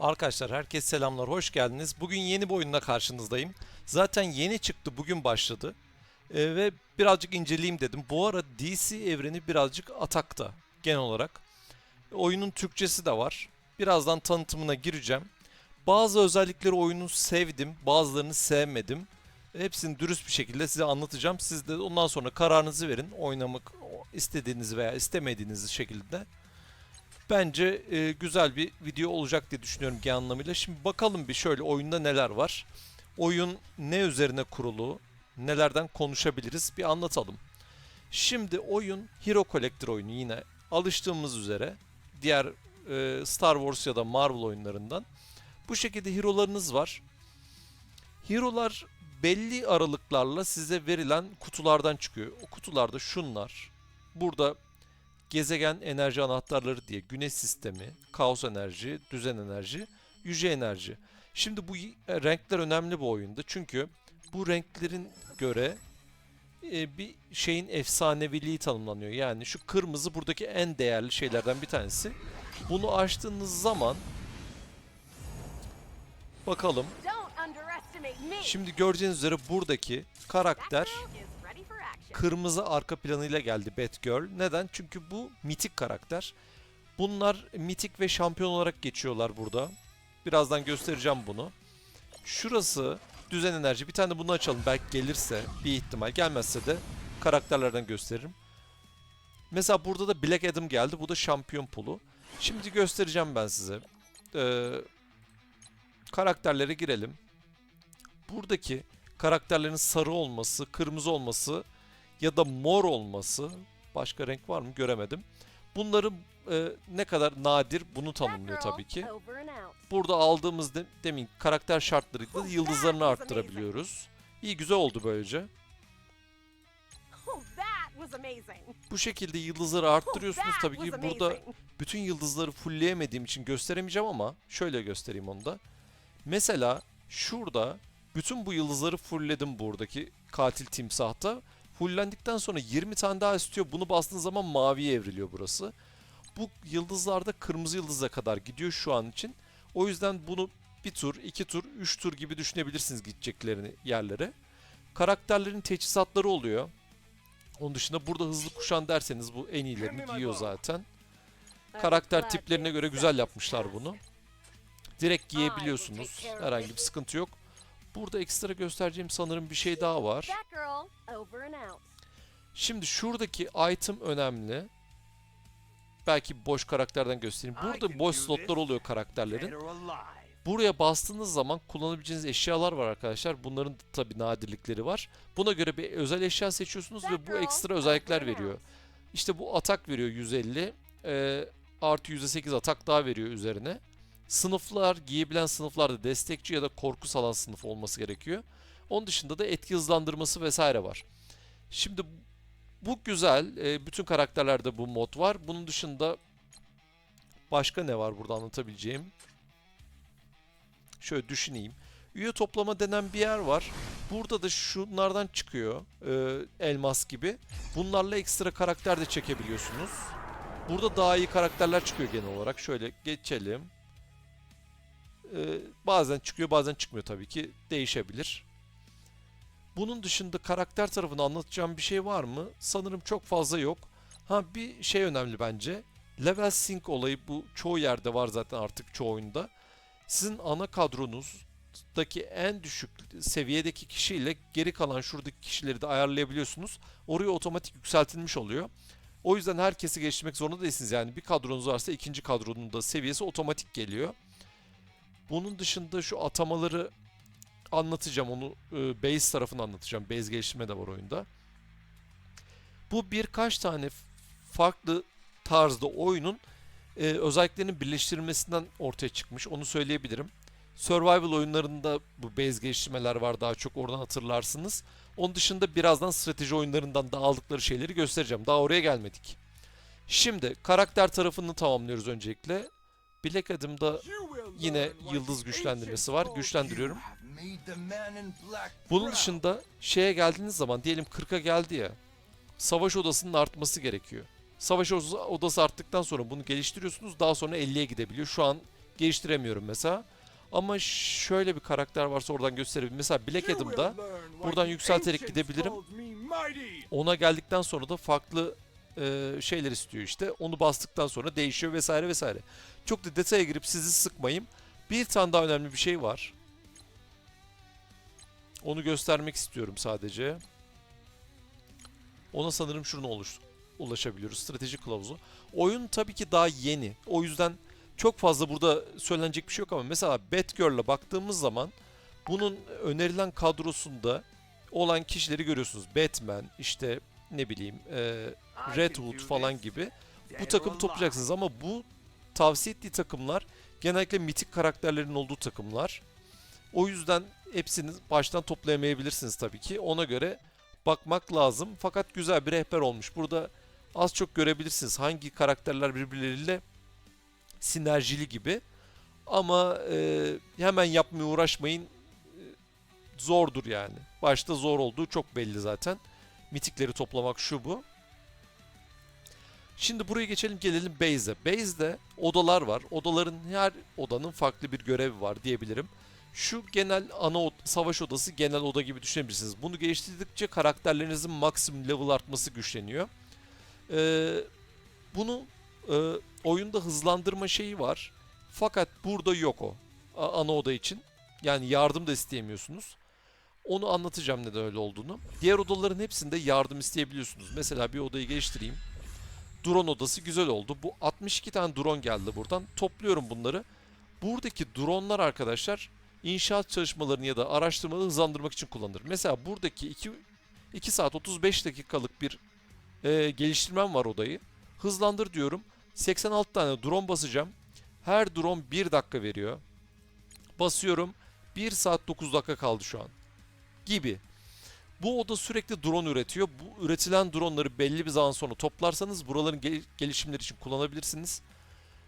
Arkadaşlar herkes selamlar, hoş geldiniz. Bugün yeni bir oyunla karşınızdayım. Zaten yeni çıktı, bugün başladı. Ee, ve birazcık inceleyeyim dedim. Bu ara DC evreni birazcık atakta genel olarak. Oyunun Türkçesi de var. Birazdan tanıtımına gireceğim. Bazı özellikleri oyunu sevdim, bazılarını sevmedim. Hepsini dürüst bir şekilde size anlatacağım. Siz de ondan sonra kararınızı verin. Oynamak istediğiniz veya istemediğiniz şekilde. Bence e, güzel bir video olacak diye düşünüyorum genel anlamıyla. Şimdi bakalım bir şöyle oyunda neler var. Oyun ne üzerine kurulu, nelerden konuşabiliriz bir anlatalım. Şimdi oyun Hero Collector oyunu yine alıştığımız üzere diğer e, Star Wars ya da Marvel oyunlarından. Bu şekilde hero'larınız var. Hero'lar belli aralıklarla size verilen kutulardan çıkıyor. O kutularda şunlar. Burada gezegen enerji anahtarları diye güneş sistemi, kaos enerji, düzen enerji, yüce enerji. Şimdi bu e, renkler önemli bu oyunda çünkü bu renklerin göre e, bir şeyin efsaneviliği tanımlanıyor. Yani şu kırmızı buradaki en değerli şeylerden bir tanesi. Bunu açtığınız zaman bakalım. Şimdi göreceğiniz üzere buradaki karakter kırmızı arka planıyla geldi Batgirl. Neden? Çünkü bu mitik karakter. Bunlar mitik ve şampiyon olarak geçiyorlar burada. Birazdan göstereceğim bunu. Şurası düzen enerji. Bir tane de bunu açalım. Belki gelirse bir ihtimal. Gelmezse de karakterlerden gösteririm. Mesela burada da Black Adam geldi. Bu da şampiyon pulu. Şimdi göstereceğim ben size. Ee, karakterlere girelim. Buradaki karakterlerin sarı olması, kırmızı olması ya da mor olması başka renk var mı göremedim. Bunların e, ne kadar nadir bunu tanımlıyor tabii ki. Burada aldığımız de, demin karakter şartlarıyla Oh, yıldızlarını arttırabiliyoruz. İyi güzel oldu böylece. Oh. Bu şekilde yıldızları Oh, arttırıyorsunuz that tabii ki. Burada bütün yıldızları fullleyemediğim için gösteremeyeceğim ama şöyle göstereyim onu da. Mesela şurada bütün bu yıldızları fullledim buradaki katil timsahta. Fulllendikten sonra 20 tane daha istiyor. Bunu bastığınız zaman maviye evriliyor burası. Bu yıldızlarda kırmızı yıldıza kadar gidiyor şu an için. O yüzden bunu bir tur, iki tur, üç tur gibi düşünebilirsiniz gideceklerini yerlere. Karakterlerin teçhizatları oluyor. Onun dışında burada hızlı kuşan derseniz bu en iyilerini giyiyor zaten. Karakter tiplerine göre güzel yapmışlar bunu. Direkt giyebiliyorsunuz. Herhangi bir sıkıntı yok. Burada ekstra göstereceğim sanırım bir şey daha var. Şimdi şuradaki item önemli. Belki boş karakterden göstereyim. Burada boş slotlar oluyor karakterlerin. Buraya bastığınız zaman kullanabileceğiniz eşyalar var arkadaşlar. Bunların tabi nadirlikleri var. Buna göre bir özel eşya seçiyorsunuz ve bu ekstra özellikler veriyor. İşte bu atak veriyor 150. E, artı %8 atak daha veriyor üzerine. Sınıflar, giyebilen sınıflarda destekçi ya da korku salan sınıf olması gerekiyor. Onun dışında da etki hızlandırması vesaire var. Şimdi bu güzel. E, bütün karakterlerde bu mod var. Bunun dışında başka ne var burada anlatabileceğim? Şöyle düşüneyim. Üye toplama denen bir yer var. Burada da şunlardan çıkıyor. e, elmas gibi. Bunlarla ekstra karakter de çekebiliyorsunuz. Burada daha iyi karakterler çıkıyor genel olarak. Şöyle geçelim. Ee, bazen çıkıyor bazen çıkmıyor tabii ki. Değişebilir. Bunun dışında karakter tarafını anlatacağım bir şey var mı? Sanırım çok fazla yok. Ha bir şey önemli bence. Level sync olayı bu çoğu yerde var zaten artık çoğu oyunda. Sizin ana kadronuzdaki en düşük seviyedeki kişiyle geri kalan şuradaki kişileri de ayarlayabiliyorsunuz. Oraya otomatik yükseltilmiş oluyor. O yüzden herkesi geçirmek zorunda değilsiniz. Yani bir kadronuz varsa ikinci kadronun da seviyesi otomatik geliyor. Bunun dışında şu atamaları anlatacağım. Onu e, base tarafını anlatacağım. Base geliştirme de var oyunda. Bu birkaç tane farklı tarzda oyunun e, özelliklerinin birleştirilmesinden ortaya çıkmış. Onu söyleyebilirim. Survival oyunlarında bu base geliştirmeler var daha çok oradan hatırlarsınız. Onun dışında birazdan strateji oyunlarından da aldıkları şeyleri göstereceğim. Daha oraya gelmedik. Şimdi karakter tarafını tamamlıyoruz öncelikle. Black Adam'da yine yıldız güçlendirmesi var. Güçlendiriyorum. Bunun dışında şeye geldiğiniz zaman diyelim 40'a geldi ya. Savaş odasının artması gerekiyor. Savaş odası- arttıktan sonra bunu geliştiriyorsunuz. Daha sonra 50'ye gidebiliyor. Şu an geliştiremiyorum mesela. Ama şöyle bir karakter varsa oradan gösterebilirim. Mesela Black Adam'da buradan yükselterek gidebilirim. ona geldikten sonra da farklı e, şeyler istiyor işte. Onu bastıktan sonra değişiyor vesaire vesaire. Çok da detaya girip sizi sıkmayayım. Bir tane daha önemli bir şey var. Onu göstermek istiyorum sadece. Ona sanırım şunu oluş, ulaşabiliyoruz. Strateji kılavuzu. Oyun tabii ki daha yeni. O yüzden çok fazla burada söylenecek bir şey yok ama mesela Batgirl'a baktığımız zaman bunun önerilen kadrosunda olan kişileri görüyorsunuz. Batman, işte ne bileyim e, Redwood falan gibi. Bu takım toplayacaksınız ama bu tavsiye ettiği takımlar genellikle mitik karakterlerin olduğu takımlar. O yüzden hepsini baştan toplayamayabilirsiniz tabii ki. Ona göre bakmak lazım. Fakat güzel bir rehber olmuş. Burada az çok görebilirsiniz hangi karakterler birbirleriyle sinerjili gibi. Ama e, hemen yapmaya uğraşmayın. E, zordur yani. Başta zor olduğu çok belli zaten. Mitikleri toplamak şu bu. Şimdi buraya geçelim gelelim Base'e. Base'de odalar var. Odaların her odanın farklı bir görevi var diyebilirim. Şu genel ana savaş odası genel oda gibi düşünebilirsiniz. Bunu geliştirdikçe karakterlerinizin maksimum level artması güçleniyor. Ee, bunu e, oyunda hızlandırma şeyi var. Fakat burada yok o. A- ana oda için. Yani yardım da isteyemiyorsunuz. Onu anlatacağım neden öyle olduğunu. Diğer odaların hepsinde yardım isteyebiliyorsunuz. Mesela bir odayı geliştireyim. Drone odası güzel oldu. Bu 62 tane drone geldi buradan. Topluyorum bunları. Buradaki dronlar arkadaşlar inşaat çalışmalarını ya da araştırmaları hızlandırmak için kullanılır. Mesela buradaki 2, 2 saat 35 dakikalık bir e, geliştirmem var odayı. Hızlandır diyorum. 86 tane drone basacağım. Her drone 1 dakika veriyor. Basıyorum. 1 saat 9 dakika kaldı şu an. Gibi. Bu oda sürekli drone üretiyor. Bu üretilen dronları belli bir zaman sonra toplarsanız buraların gel- gelişimleri için kullanabilirsiniz.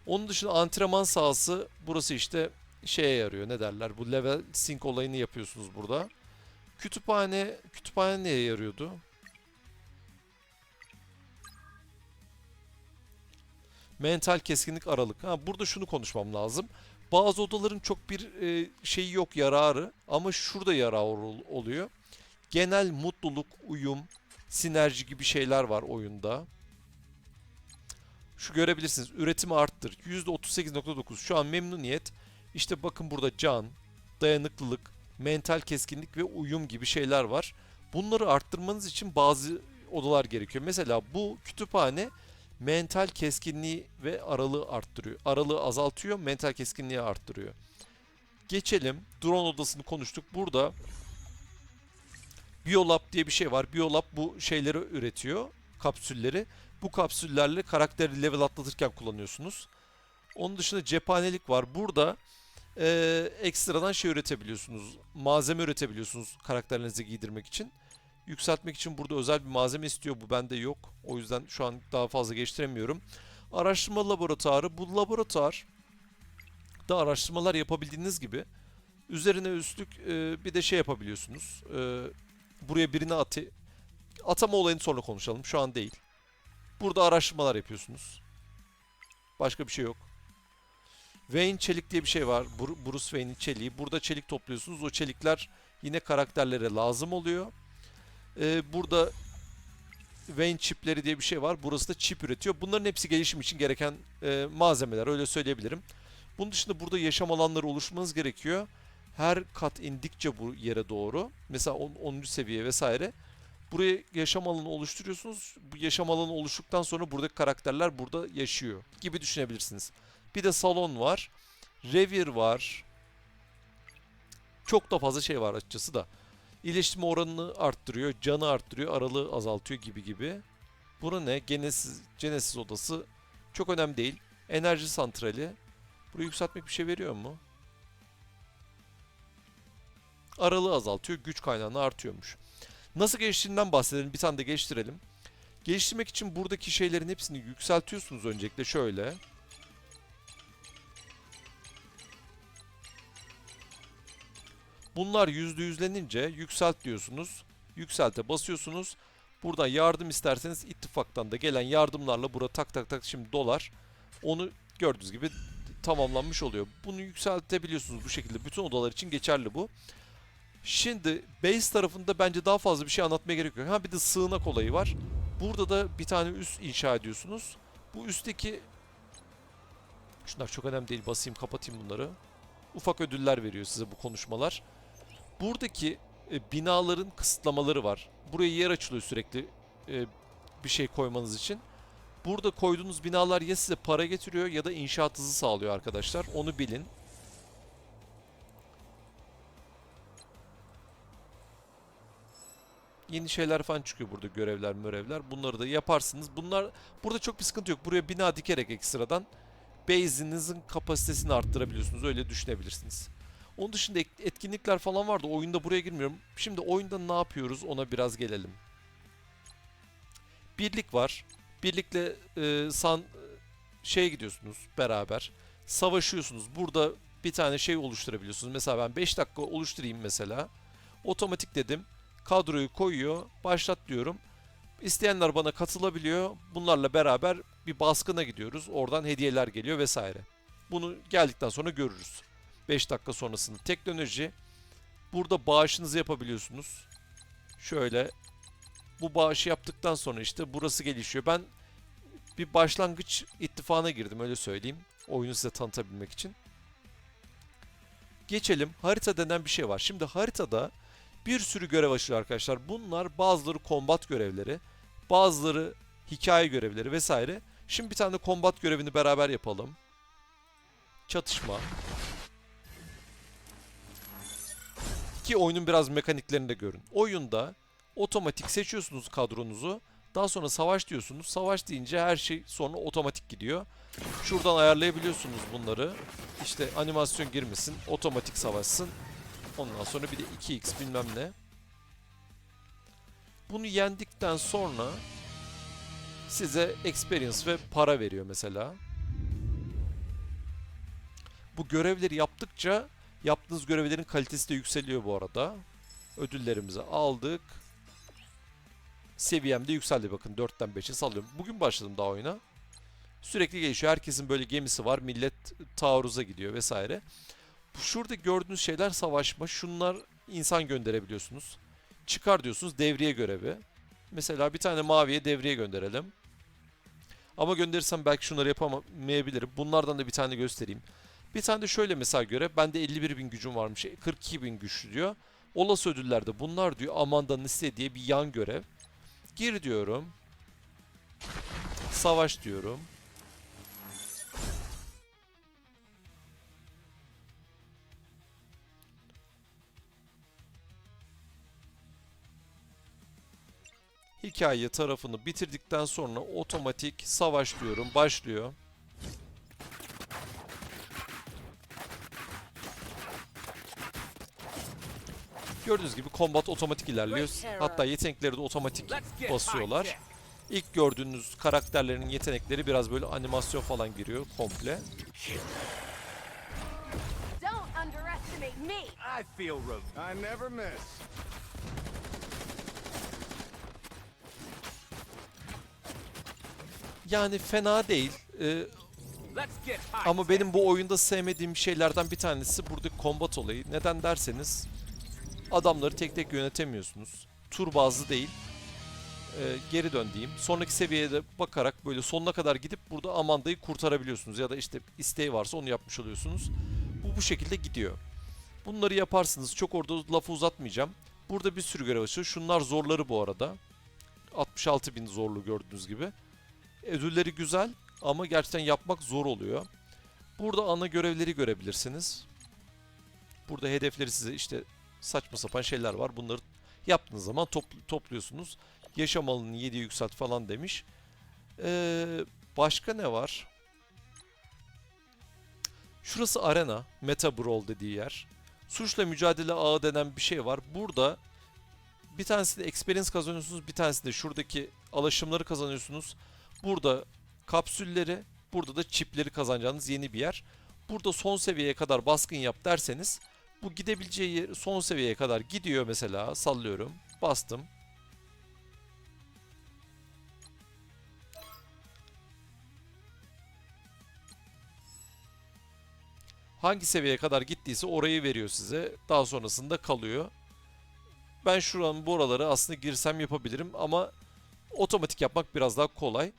Onun dışında antrenman sahası burası işte şeye yarıyor ne derler bu level sync olayını yapıyorsunuz burada. Kütüphane, kütüphane neye yarıyordu? Mental keskinlik aralık. Ha burada şunu konuşmam lazım. Bazı odaların çok bir e, şeyi yok yararı ama şurada yarar ol- oluyor. Genel mutluluk, uyum, sinerji gibi şeyler var oyunda. Şu görebilirsiniz. Üretimi arttır. %38.9. Şu an memnuniyet. İşte bakın burada can, dayanıklılık, mental keskinlik ve uyum gibi şeyler var. Bunları arttırmanız için bazı odalar gerekiyor. Mesela bu kütüphane mental keskinliği ve aralığı arttırıyor. Aralığı azaltıyor, mental keskinliği arttırıyor. Geçelim. Drone odasını konuştuk. Burada Biolab diye bir şey var. Biolab bu şeyleri üretiyor. Kapsülleri. Bu kapsüllerle karakteri level atlatırken kullanıyorsunuz. Onun dışında cephanelik var. Burada eee, ekstradan şey üretebiliyorsunuz. Malzeme üretebiliyorsunuz karakterlerinizi giydirmek için. Yükseltmek için burada özel bir malzeme istiyor. Bu bende yok. O yüzden şu an daha fazla geliştiremiyorum. Araştırma laboratuvarı. Bu laboratuvar da araştırmalar yapabildiğiniz gibi üzerine üstlük e, bir de şey yapabiliyorsunuz. E, buraya birini atı atama olayını sonra konuşalım. Şu an değil. Burada araştırmalar yapıyorsunuz. Başka bir şey yok. Wayne çelik diye bir şey var. Bru- Bruce Wayne'in çeliği. Burada çelik topluyorsunuz. O çelikler yine karakterlere lazım oluyor. Ee, burada Wayne çipleri diye bir şey var. Burası da çip üretiyor. Bunların hepsi gelişim için gereken e, malzemeler. Öyle söyleyebilirim. Bunun dışında burada yaşam alanları oluşturmanız gerekiyor. Her kat indikçe bu yere doğru. Mesela 10. 10. seviye vesaire. Buraya yaşam alanı oluşturuyorsunuz. Bu yaşam alanı oluştuktan sonra buradaki karakterler burada yaşıyor gibi düşünebilirsiniz. Bir de salon var. Revir var. Çok da fazla şey var açıkçası da. İyileştirme oranını arttırıyor, canı arttırıyor, aralığı azaltıyor gibi gibi. Bura ne? Genesis, Genesis odası. Çok önemli değil. Enerji santrali. Burayı yükseltmek bir şey veriyor mu? Aralığı azaltıyor, güç kaynağını artıyormuş. Nasıl geliştirdiğinden bahsedelim. Bir tane de geliştirelim. Geliştirmek için buradaki şeylerin hepsini yükseltiyorsunuz öncelikle şöyle. Bunlar yüzde yüzlenince yükselt diyorsunuz. Yükselte basıyorsunuz. Buradan yardım isterseniz ittifaktan da gelen yardımlarla bura tak tak tak şimdi dolar. Onu gördüğünüz gibi tamamlanmış oluyor. Bunu yükseltebiliyorsunuz bu şekilde. Bütün odalar için geçerli bu. Şimdi base tarafında bence daha fazla bir şey anlatmaya gerek yok. Ha bir de sığınak olayı var. Burada da bir tane üst inşa ediyorsunuz. Bu üstteki Şunlar çok önemli değil. Basayım kapatayım bunları. Ufak ödüller veriyor size bu konuşmalar. Buradaki e, binaların kısıtlamaları var. Buraya yer açılıyor sürekli e, bir şey koymanız için. Burada koyduğunuz binalar ya size para getiriyor ya da inşaat hızı sağlıyor arkadaşlar. Onu bilin. Yeni şeyler falan çıkıyor burada görevler mörevler. Bunları da yaparsınız. Bunlar burada çok bir sıkıntı yok. Buraya bina dikerek ekstradan base'inizin kapasitesini arttırabiliyorsunuz. Öyle düşünebilirsiniz. Onun dışında etkinlikler falan vardı. Oyunda buraya girmiyorum. Şimdi oyunda ne yapıyoruz ona biraz gelelim. Birlik var. Birlikle e, san şeye gidiyorsunuz beraber. Savaşıyorsunuz. Burada bir tane şey oluşturabiliyorsunuz. Mesela ben 5 dakika oluşturayım mesela. Otomatik dedim. Kadroyu koyuyor. Başlat diyorum. İsteyenler bana katılabiliyor. Bunlarla beraber bir baskına gidiyoruz. Oradan hediyeler geliyor vesaire. Bunu geldikten sonra görürüz. 5 dakika sonrasında teknoloji. Burada bağışınızı yapabiliyorsunuz. Şöyle bu bağışı yaptıktan sonra işte burası gelişiyor. Ben bir başlangıç ittifana girdim öyle söyleyeyim. Oyunu size tanıtabilmek için. Geçelim. Harita denen bir şey var. Şimdi haritada bir sürü görev açılıyor arkadaşlar. Bunlar bazıları kombat görevleri, bazıları hikaye görevleri vesaire. Şimdi bir tane de kombat görevini beraber yapalım. Çatışma. Ki oyunun biraz mekaniklerini de görün. Oyunda otomatik seçiyorsunuz kadronuzu. Daha sonra savaş diyorsunuz. Savaş deyince her şey sonra otomatik gidiyor. Şuradan ayarlayabiliyorsunuz bunları. İşte animasyon girmesin, otomatik savaşsın. Ondan sonra bir de 2x bilmem ne. Bunu yendikten sonra size experience ve para veriyor mesela. Bu görevleri yaptıkça yaptığınız görevlerin kalitesi de yükseliyor bu arada. Ödüllerimizi aldık. Seviyem de yükseldi bakın 4'ten 5'e sallıyorum. Bugün başladım daha oyuna. Sürekli gelişiyor. Herkesin böyle gemisi var. Millet taarruza gidiyor vesaire. Şurada gördüğünüz şeyler savaşma. Şunlar insan gönderebiliyorsunuz. Çıkar diyorsunuz devriye görevi. Mesela bir tane maviye devriye gönderelim. Ama gönderirsem belki şunları yapamayabilirim. Bunlardan da bir tane göstereyim. Bir tane de şöyle mesela göre. Bende 51 bin gücüm varmış. 42 bin güçlü diyor. Olası ödüllerde bunlar diyor. Amanda'nın istediği bir yan görev. Gir diyorum. Savaş diyorum. Hikaye tarafını bitirdikten sonra otomatik savaş diyorum. Başlıyor. Gördüğünüz gibi combat otomatik ilerliyor. Hatta yetenekleri de otomatik basıyorlar. İlk gördüğünüz karakterlerin yetenekleri biraz böyle animasyon falan giriyor komple. Don't underestimate me. I feel I never miss. Yani fena değil. Ee, ama benim bu oyunda sevmediğim şeylerden bir tanesi buradaki combat olayı. Neden derseniz adamları tek tek yönetemiyorsunuz. Tur bazlı değil. Ee, geri dön diyeyim. Sonraki seviyeye de bakarak böyle sonuna kadar gidip burada Amanda'yı kurtarabiliyorsunuz. Ya da işte isteği varsa onu yapmış oluyorsunuz. Bu bu şekilde gidiyor. Bunları yaparsınız. Çok orada lafı uzatmayacağım. Burada bir sürü görev açıyor. Şunlar zorları bu arada. 66 bin zorlu gördüğünüz gibi. Ödülleri güzel ama gerçekten yapmak zor oluyor. Burada ana görevleri görebilirsiniz. Burada hedefleri size işte saçma sapan şeyler var. Bunları yaptığınız zaman topl- topluyorsunuz. Yaşam alanını 7 yükselt falan demiş. Ee, başka ne var? Şurası arena. Meta Brawl dediği yer. Suçla mücadele ağı denen bir şey var. Burada bir tanesinde experience kazanıyorsunuz. Bir tanesinde şuradaki alaşımları kazanıyorsunuz. Burada kapsülleri, burada da çipleri kazanacağınız yeni bir yer. Burada son seviyeye kadar baskın yap derseniz bu gidebileceği son seviyeye kadar gidiyor mesela sallıyorum. Bastım. Hangi seviyeye kadar gittiyse orayı veriyor size. Daha sonrasında kalıyor. Ben şuranın buraları aslında girsem yapabilirim ama otomatik yapmak biraz daha kolay.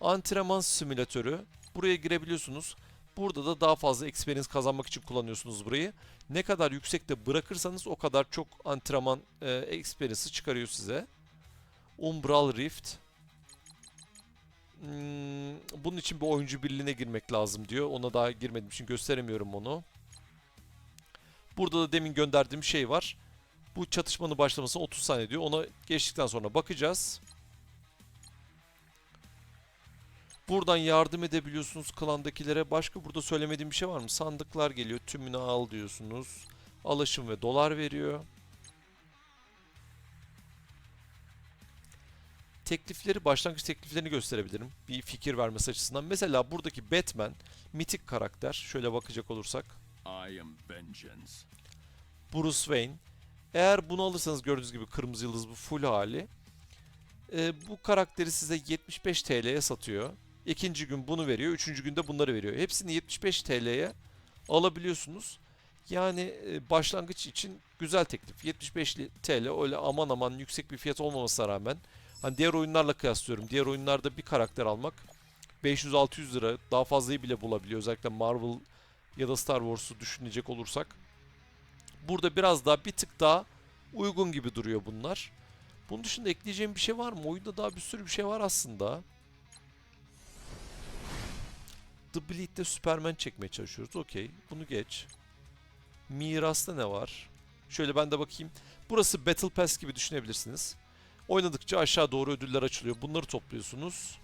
Antrenman simülatörü. Buraya girebiliyorsunuz. Burada da daha fazla experience kazanmak için kullanıyorsunuz burayı. Ne kadar yüksekte bırakırsanız o kadar çok antrenman e, experience'ı çıkarıyor size. Umbral Rift. Hmm, bunun için bir oyuncu birliğine girmek lazım diyor. Ona daha girmediğim için gösteremiyorum onu. Burada da demin gönderdiğim şey var. Bu çatışmanın başlamasına 30 saniye diyor. Ona geçtikten sonra bakacağız. Buradan yardım edebiliyorsunuz klandakilere. Başka burada söylemediğim bir şey var mı? Sandıklar geliyor. Tümünü al diyorsunuz. Alışım ve dolar veriyor. Teklifleri, başlangıç tekliflerini gösterebilirim. Bir fikir vermesi açısından. Mesela buradaki Batman, mitik karakter. Şöyle bakacak olursak. I am vengeance. Bruce Wayne. Eğer bunu alırsanız gördüğünüz gibi kırmızı yıldız bu full hali. Ee, bu karakteri size 75 TL'ye satıyor. İkinci gün bunu veriyor. Üçüncü günde bunları veriyor. Hepsini 75 TL'ye alabiliyorsunuz. Yani e, başlangıç için güzel teklif. 75 TL öyle aman aman yüksek bir fiyat olmamasına rağmen hani diğer oyunlarla kıyaslıyorum. Diğer oyunlarda bir karakter almak 500-600 lira daha fazlayı bile bulabiliyor. Özellikle Marvel ya da Star Wars'u düşünecek olursak. Burada biraz daha bir tık daha uygun gibi duruyor bunlar. Bunun dışında ekleyeceğim bir şey var mı? Oyunda daha bir sürü bir şey var aslında. The Bleed'de Superman çekmeye çalışıyoruz. Okey. Bunu geç. Miras'ta ne var? Şöyle ben de bakayım. Burası Battle Pass gibi düşünebilirsiniz. Oynadıkça aşağı doğru ödüller açılıyor. Bunları topluyorsunuz.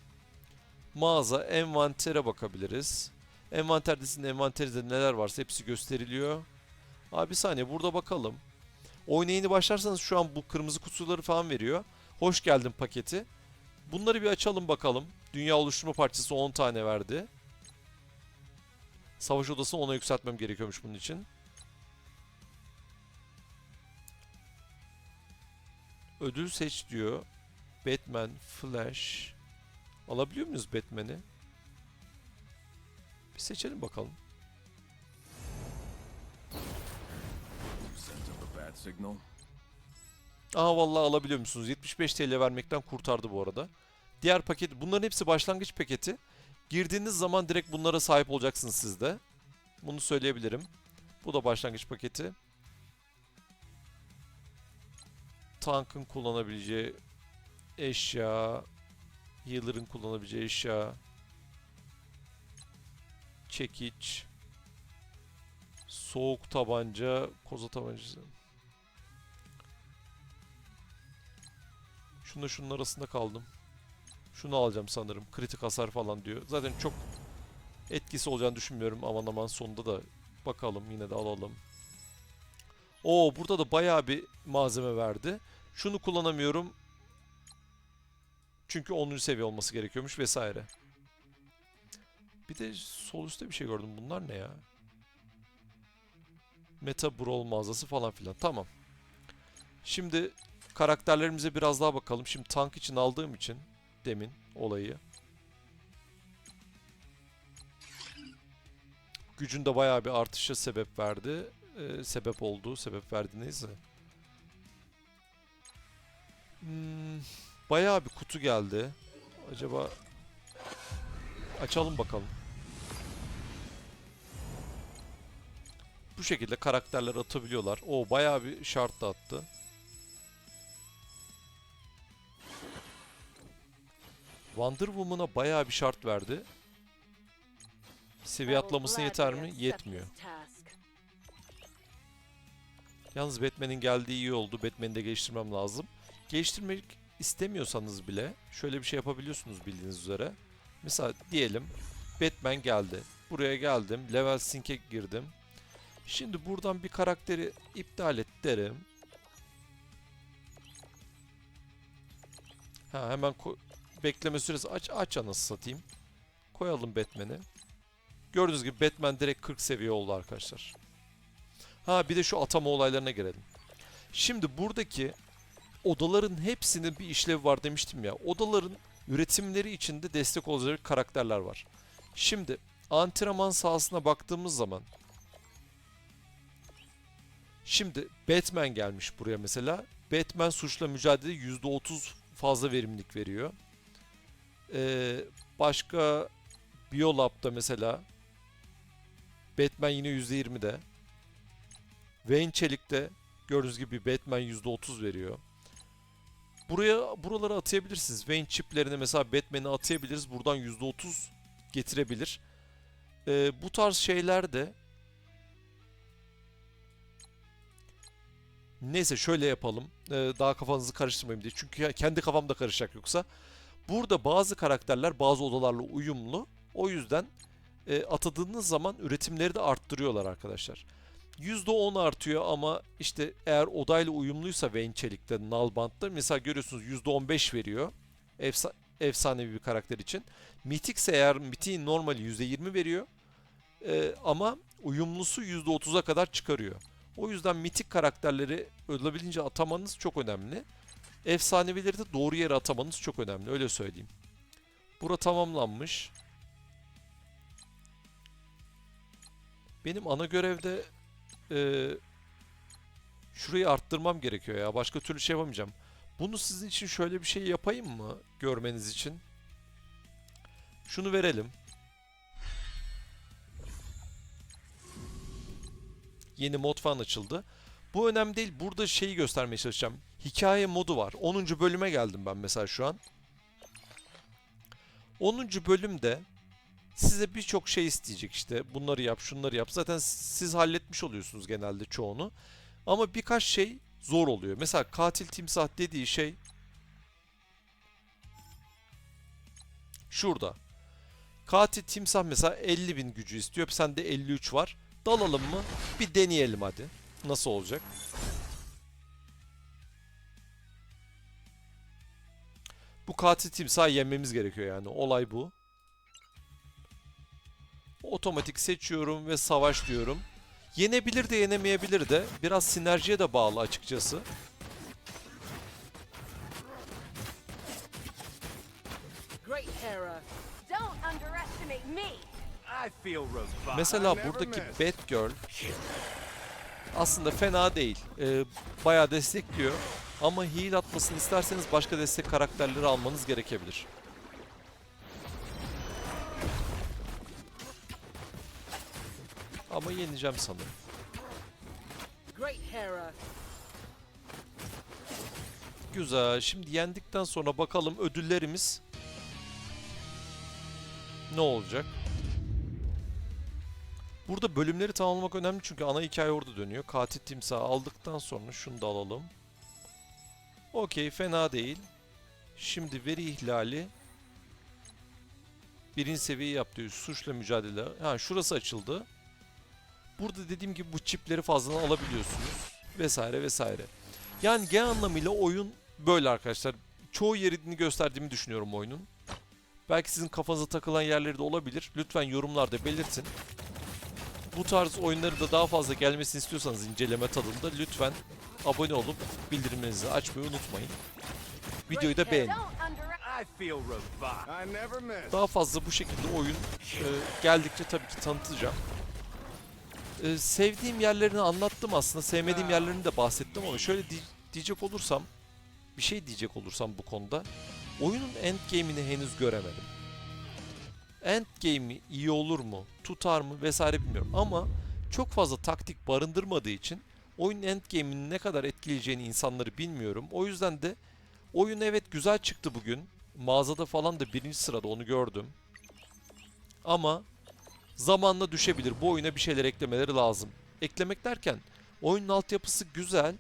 Mağaza, envantere bakabiliriz. Envanterde sizin envanterinizde neler varsa hepsi gösteriliyor. Abi bir saniye burada bakalım. Oyuna yeni başlarsanız şu an bu kırmızı kutuları falan veriyor. Hoş geldin paketi. Bunları bir açalım bakalım. Dünya oluşturma parçası 10 tane verdi. Savaş odasını ona yükseltmem gerekiyormuş bunun için. Ödül seç diyor. Batman, Flash. Alabiliyor muyuz Batman'i? Bir seçelim bakalım. Aha vallahi alabiliyor musunuz? 75 TL vermekten kurtardı bu arada. Diğer paket, bunların hepsi başlangıç paketi. Girdiğiniz zaman direkt bunlara sahip olacaksınız siz de. Bunu söyleyebilirim. Bu da başlangıç paketi. Tank'ın kullanabileceği eşya, Healer'ın kullanabileceği eşya, çekiç, soğuk tabanca, koza tabancası. Şununla şunun arasında kaldım. Şunu alacağım sanırım. Kritik hasar falan diyor. Zaten çok etkisi olacağını düşünmüyorum. Aman aman sonunda da bakalım yine de alalım. Oo burada da bayağı bir malzeme verdi. Şunu kullanamıyorum. Çünkü 10. seviye olması gerekiyormuş vesaire. Bir de sol üstte bir şey gördüm. Bunlar ne ya? Meta Brawl mağazası falan filan. Tamam. Şimdi karakterlerimize biraz daha bakalım. Şimdi tank için aldığım için demin olayı. Gücünde bayağı bir artışa sebep verdi. Ee, sebep oldu. Sebep verdi neyse. Hmm, bayağı bir kutu geldi. Acaba açalım bakalım. Bu şekilde karakterler atabiliyorlar. O bayağı bir şart da attı. Wonder Woman'a bayağı bir şart verdi. Seviye atlamasına yeter mi? Yetmiyor. Yalnız Batman'in geldiği iyi oldu. Batman'i de geliştirmem lazım. Geliştirmek istemiyorsanız bile şöyle bir şey yapabiliyorsunuz bildiğiniz üzere. Mesela diyelim Batman geldi. Buraya geldim. Level Sync'e girdim. Şimdi buradan bir karakteri iptal et derim. Ha hemen bekleme süresi aç aç anasını satayım. Koyalım Batman'i. Gördüğünüz gibi Batman direkt 40 seviye oldu arkadaşlar. Ha bir de şu atama olaylarına gelelim. Şimdi buradaki odaların hepsinin bir işlevi var demiştim ya. Odaların üretimleri içinde destek olacak karakterler var. Şimdi antrenman sahasına baktığımız zaman Şimdi Batman gelmiş buraya mesela. Batman suçla mücadele %30 fazla verimlilik veriyor. Ee, başka Biolab'da mesela Batman yine %20'de. Wayne Çelik'te gördüğünüz gibi Batman %30 veriyor. Buraya buraları atayabilirsiniz. Wayne çiplerine mesela Batman'i atayabiliriz. Buradan %30 getirebilir. Ee, bu tarz şeyler de Neyse şöyle yapalım. Ee, daha kafanızı karıştırmayayım diye. Çünkü kendi kafamda karışacak yoksa. Burada bazı karakterler bazı odalarla uyumlu. O yüzden e, atadığınız zaman üretimleri de arttırıyorlar arkadaşlar. %10 artıyor ama işte eğer odayla uyumluysa Wayne Çelik'te, Nalband'da mesela görüyorsunuz %15 veriyor. Efsa efsanevi bir karakter için. Mythic'se eğer Mythic'in normali %20 veriyor. Ee, ama uyumlusu %30'a kadar çıkarıyor. O yüzden mitik karakterleri olabildiğince atamanız çok önemli. Efsanevileri de doğru yere atamanız çok önemli. Öyle söyleyeyim. Bura tamamlanmış. Benim ana görevde eee, şurayı arttırmam gerekiyor ya. Başka türlü şey yapamayacağım. Bunu sizin için şöyle bir şey yapayım mı? Görmeniz için. Şunu verelim. Yeni mod falan açıldı. Bu önemli değil. Burada şeyi göstermeye çalışacağım. Hikaye modu var. 10. bölüme geldim ben mesela şu an. 10. bölümde size birçok şey isteyecek işte. Bunları yap, şunları yap. Zaten siz halletmiş oluyorsunuz genelde çoğunu. Ama birkaç şey zor oluyor. Mesela katil timsah dediği şey şurada. Katil timsah mesela 50 bin gücü istiyor. Sende 53 var. Dalalım mı? Bir deneyelim hadi. Nasıl olacak? Bu katil timsahı yenmemiz gerekiyor yani. Olay bu. Otomatik seçiyorum ve savaş diyorum. Yenebilir de yenemeyebilir de. Biraz sinerjiye de bağlı açıkçası. Mesela buradaki Batgirl aslında fena değil. Ee, bayağı destekliyor. Ama heal atmasını isterseniz başka destek karakterleri almanız gerekebilir. Ama yeneceğim sanırım. Güzel. Şimdi yendikten sonra bakalım ödüllerimiz ne olacak? Burada bölümleri tamamlamak önemli çünkü ana hikaye orada dönüyor. Katil timsahı aldıktan sonra şunu da alalım. Okey fena değil. Şimdi veri ihlali. Birinci seviye yaptığı suçla mücadele. Ha şurası açıldı. Burada dediğim gibi bu çipleri fazladan alabiliyorsunuz. Vesaire vesaire. Yani genel anlamıyla oyun böyle arkadaşlar. Çoğu yerini gösterdiğimi düşünüyorum oyunun. Belki sizin kafanıza takılan yerleri de olabilir. Lütfen yorumlarda belirtin. Bu tarz oyunları da daha fazla gelmesini istiyorsanız inceleme tadında lütfen abone olup bildirimlerinizi açmayı unutmayın. Videoyu da beğenin. Daha fazla bu şekilde oyun e, geldikçe tabii ki tanıtacağım. E, sevdiğim yerlerini anlattım aslında. Sevmediğim yerlerini de bahsettim ama şöyle di- diyecek olursam bir şey diyecek olursam bu konuda oyunun endgame'ini henüz göremedim. Endgame'i iyi olur mu, tutar mı vesaire bilmiyorum ama çok fazla taktik barındırmadığı için oyunun endgame'ini ne kadar etkileyeceğini insanları bilmiyorum. O yüzden de oyun evet güzel çıktı bugün. Mağazada falan da birinci sırada onu gördüm. Ama zamanla düşebilir. Bu oyuna bir şeyler eklemeleri lazım. Eklemek derken oyunun altyapısı güzel.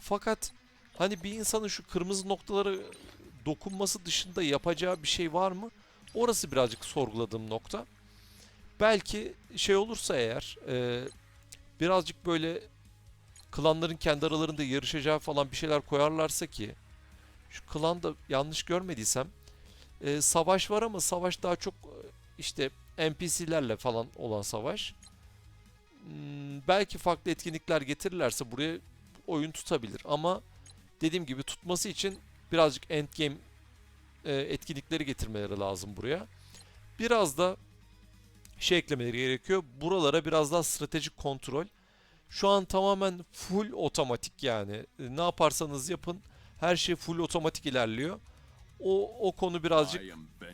Fakat hani bir insanın şu kırmızı noktalara dokunması dışında yapacağı bir şey var mı? Orası birazcık sorguladığım nokta. Belki şey olursa eğer e, birazcık böyle klanların kendi aralarında yarışacağı falan bir şeyler koyarlarsa ki şu klanda yanlış görmediysem e, savaş var ama savaş daha çok e, işte NPC'lerle falan olan savaş. Hmm, belki farklı etkinlikler getirirlerse buraya oyun tutabilir ama dediğim gibi tutması için birazcık endgame e, etkinlikleri getirmeleri lazım buraya. Biraz da şey eklemeleri gerekiyor. Buralara biraz daha stratejik kontrol Şu an tamamen full otomatik yani. E, Ne yaparsanız yapın her şey full otomatik ilerliyor. O o konu birazcık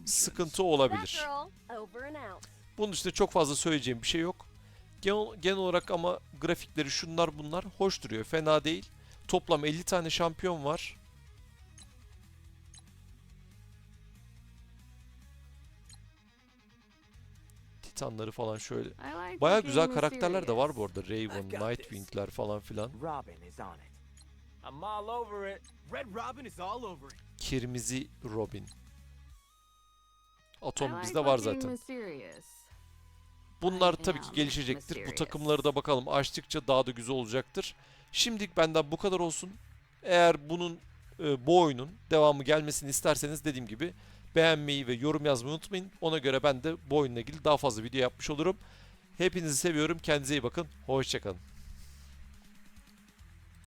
sıkıntı olabilir. Bunun üstüne çok fazla söyleyeceğim bir şey yok. Genel, genel olarak ama grafikleri şunlar bunlar hoş duruyor. Fena değil. Toplam 50 tane şampiyon var. Titanları falan şöyle. Baya güzel karakterler de var bu arada. Raven, Nightwing'ler falan filan. Kirmizi Robin. Atom like bizde var zaten. mysterious. Bunlar tabii ki gelişecektir. Bu takımları da bakalım açtıkça daha da güzel olacaktır. Şimdilik benden bu kadar olsun. Eğer bunun e, bu oyunun devamı gelmesini isterseniz dediğim gibi beğenmeyi ve yorum yazmayı unutmayın. Ona göre ben de bu oyunla ilgili daha fazla video yapmış olurum. Hepinizi seviyorum. Kendinize iyi bakın. Hoşçakalın.